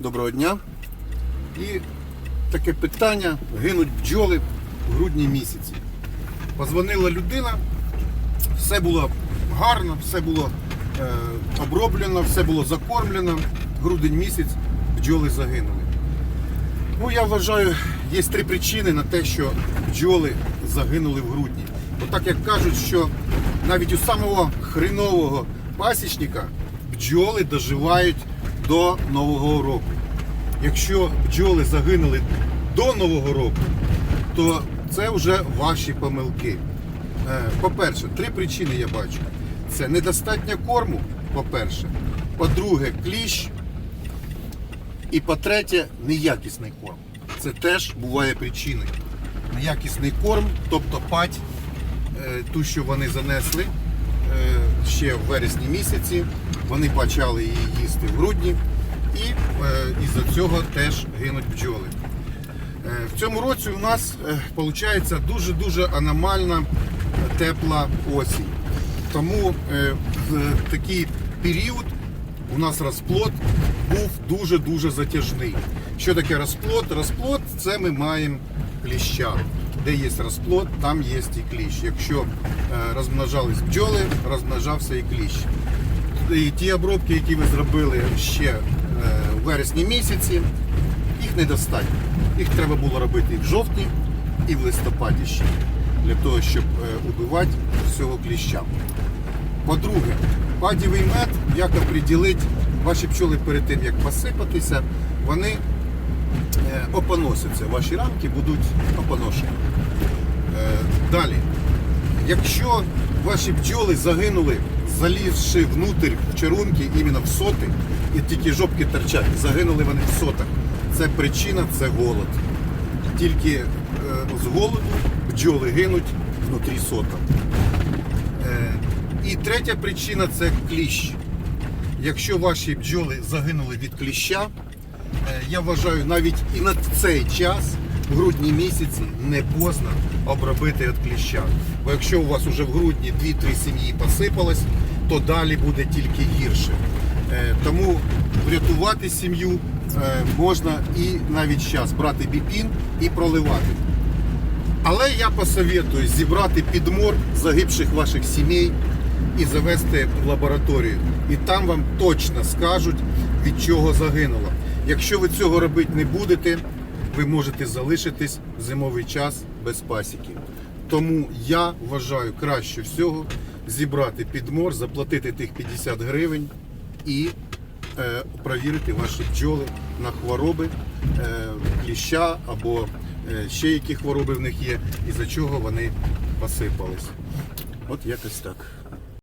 Доброго дня. І таке питання: гинуть бджоли в грудні місяці. Позвонила людина, все було гарно, все було е, оброблено, все було закормлено. Грудень місяць бджоли загинули. Ну, я вважаю, є три причини на те, що бджоли загинули в грудні. Бо так як кажуть, що навіть у самого хренового пасічника бджоли доживають до Нового року. Якщо бджоли загинули до Нового року, то це вже ваші помилки. Е, По-перше, три причини я бачу. Це недостатньо корму, по-перше. По-друге, кліщ. І по-третє, неякісний корм. Це теж буває причиною. Неякісний корм, тобто пать, е, ту, що вони занесли е, ще в вересні місяці, вони почали її їсти в грудні, і е, із-за цього теж гинуть бджоли. Е, В цьому році у нас виходить дуже-дуже аномальна е, тепла осінь. Тому е, в такий період у нас розплод був дуже-дуже затяжний. Що таке розплод? Розплод це ми маємо кліща. Де є розплод, там є і кліщ. Якщо е, розмножались бджоли, розмножався і кліщ. І ті обробки, які ви зробили ще е, в вересні місяці, їх недостатньо. Їх треба було робити і в жовтні, і в листопаді ще, для того, щоб е, убивати всього кліща. По-друге, падівий мед, як оприділити, ваші пчоли перед тим, як посипатися, вони е, опоносяться. Ваші рамки будуть опоношені. Е, Далі, якщо ваші бджоли загинули, залізши внутрь в чарунки, іменно в соти, і тільки жопки торчать, загинули вони в сотах. Це причина, це голод. Тільки е, з голоду бджоли гинуть внутрі сота. Е, І третя причина це кліщ. Якщо ваші бджоли загинули від кліща, е, я вважаю, навіть і на цей час, в грудні місяці, не поздно обробити від кліща. Бо якщо у вас вже в грудні 2-3 сім'ї посипалось, то далі буде тільки гірше. Е, Тому врятувати сім'ю е, можна і навіть зараз брати біпін і проливати. Але я посоветую зібрати підмор загибших ваших сімей і завести в лабораторію. І там вам точно скажуть, від чого загинуло. Якщо ви цього робити не будете, ви можете залишитись в зимовий час без пасіки. Тому я вважаю краще всього зібрати підмор, заплатити тих 50 гривень і е, провірити ваші бджоли на хвороби е, кліща або е, ще які хвороби в них є, і за чого вони посипались. От якось так.